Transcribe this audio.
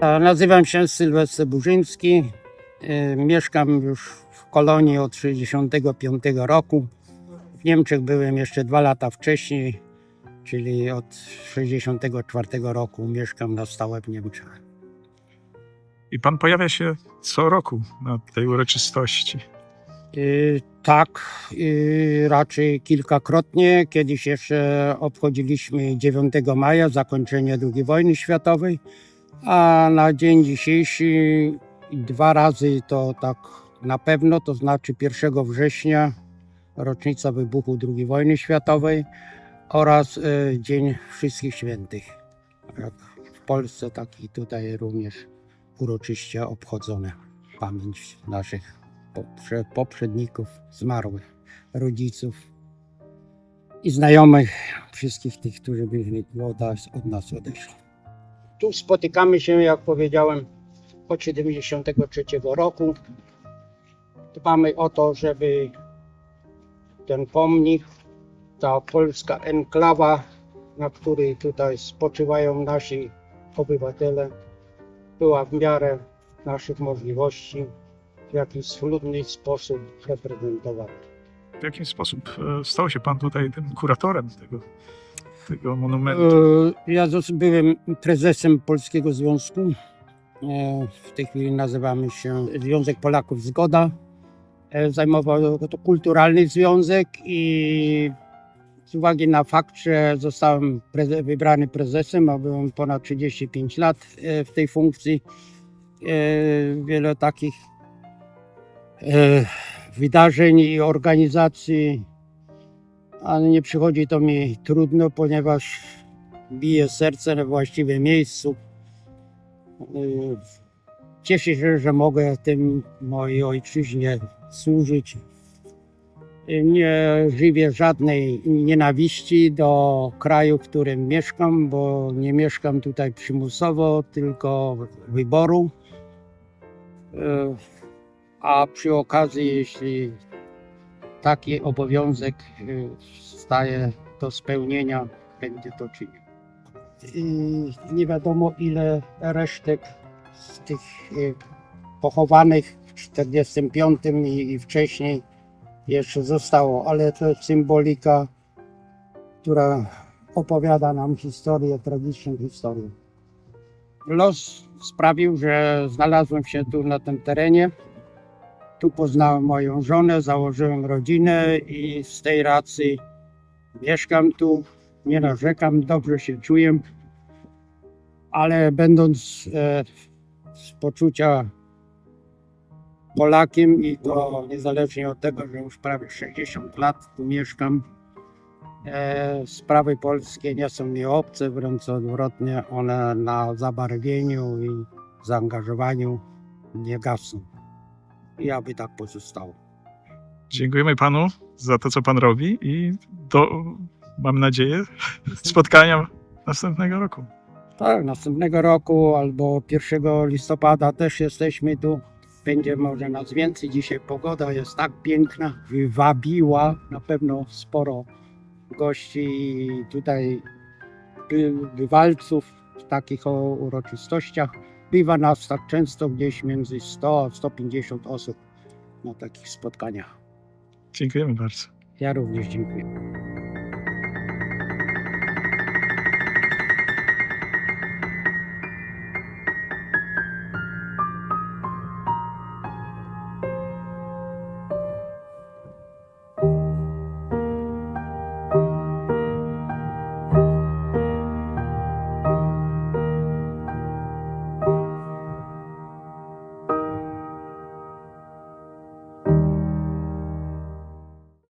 Nazywam się Sylwester Burzyński. E, Mieszkam już w kolonii od 65 roku. W Niemczech byłem jeszcze dwa lata wcześniej, czyli od 64 roku mieszkam na stałe w Niemczech. I pan pojawia się co roku na tej uroczystości. Y, Tak, y, raczej kilkakrotnie. Kiedyś jeszcze obchodziliśmy 9 maja, zakończenie II wojny światowej, a na dzień dzisiejszy dwa razy to tak na pewno, to znaczy 1 września, rocznica wybuchu II wojny światowej oraz y, Dzień Wszystkich Świętych. Jak w Polsce, tak i tutaj również uroczyście obchodzone pamięć naszych poprze- poprzedników, zmarłych, rodziców i znajomych, wszystkich tych, którzy byli od nas odeszli. Tu spotykamy się, jak powiedziałem, od 73 roku. Dbamy o to, żeby ten pomnik, ta polska enklawa, na której tutaj spoczywają nasi obywatele, była w miarę naszych możliwości w jakiś schludny sposób reprezentowana. W jaki sposób e, stał się pan tutaj tym kuratorem tego, tego monumentu? E, Ja byłem prezesem Polskiego Związku. E, W tej chwili nazywamy się Związek Polaków Zgoda. E, Zajmował to kulturalny związek i z uwagi na fakt, że zostałem preze- wybrany prezesem, a byłem ponad 35 lat w tej funkcji, wiele takich wydarzeń i organizacji ale nie przychodzi to mi trudno, ponieważ bije serce we właściwym miejscu. Yy, Cieszę się, że mogę tym mojej ojczyźnie służyć. Yy, Nie żywię żadnej nienawiści do kraju, w którym mieszkam, bo nie mieszkam tutaj przymusowo, tylko wyboru. Yy, A przy okazji, jeśli taki obowiązek y, staje do spełnienia, będę to czynił. I nie wiadomo ile resztek z tych y, pochowanych w 45 i, i wcześniej jeszcze zostało, ale to jest symbolika, która opowiada nam historię, tragiczną historię. Los sprawił, że znalazłem się tu na tym terenie. Tu poznałem moją żonę, założyłem rodzinę i z tej racji mieszkam tu, nie narzekam, dobrze się czuję, ale będąc e, z poczucia Polakiem i to niezależnie od tego, że już prawie 60 lat tu mieszkam, e, sprawy polskie nie są mi obce, wręcz odwrotnie, one na zabarwieniu i zaangażowaniu nie gasną i aby tak pozostało. Dziękujemy panu za to, co pan robi i do, mam nadzieję, spotkania następnego roku. Tak, następnego roku albo 1 listopada też jesteśmy tu. Będzie może nas więcej. Dzisiaj pogoda jest tak piękna, wywabiła na pewno sporo gości i tutaj by- bywalców w takich uroczystościach. Bywa nas tak często gdzieś między 100 a 150 osób na takich spotkaniach. Dziękujemy bardzo. Ja również dziękuję.